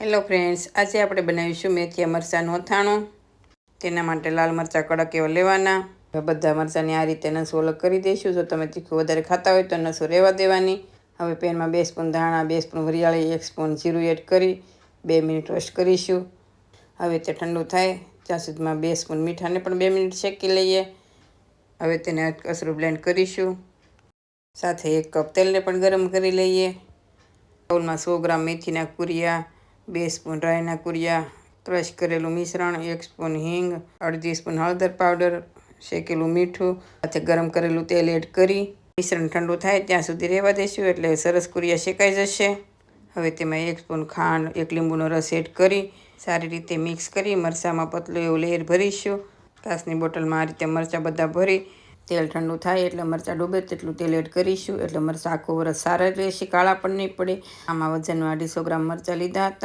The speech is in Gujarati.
હેલો ફ્રેન્ડ્સ આજે આપણે બનાવીશું મેથીયા મરચાંનું અથાણું. તેના માટે લાલ મરચાં કડક એવા લેવાના. હવે બધા મરચાંની આ રીતે નસો અલગ કરી દઈશું. જો તમે તીખું વધારે ખાતા હોય તો નસો રહેવા દેવાની. હવે પેનમાં બે સ્પૂન ધાણા, બે સ્પૂન વરિયાળી, એક સ્પૂન જીરું એડ કરી બે મિનિટ રોસ્ટ કરીશું. હવે તે ઠંડુ થાય, ત્યાં સુધીમાં બે સ્પૂન મીઠાને પણ બે મિનિટ શેકી લઈએ. હવે તેને કસરું બ્લેન્ડ કરીશું. સાથે એક કપ તેલને પણ ગરમ કરી લઈએ. બાઉલમાં સો ગ્રામ મેથીના કુરિયા બે સ્પૂન રાઈના કુરિયા, ક્રશ કરેલું મિશ્રણ, એક સ્પૂન હિંગ, અડધી સ્પૂન હળદર પાવડર, શેકેલું મીઠું, સાથે ગરમ કરેલું તેલ એડ કરી. મિશ્રણ ઠંડુ થાય ત્યાં સુધી રહેવા દઈશું એટલે સરસ કુરિયા શેકાઈ જશે. હવે તેમાં એક સ્પૂન ખાંડ, એક લીંબુનો રસ એડ કરી સારી રીતે મિક્સ કરી મરચાંમાં પતલું એવું લેયર ભરીશું. કાસની બોટલમાં આ રીતે મરચાં બધા ભરી તેલ ઠંડુ થાય એટલે મરચાં ડૂબે તેટલું તેલ એડ કરીશું એટલે મરચાં આખું વરસ સારા રહેશે, કાળા પણ નહીં પડે. આમાં વજનમાં અઢીસો ગ્રામ મરચાં લીધા હતા.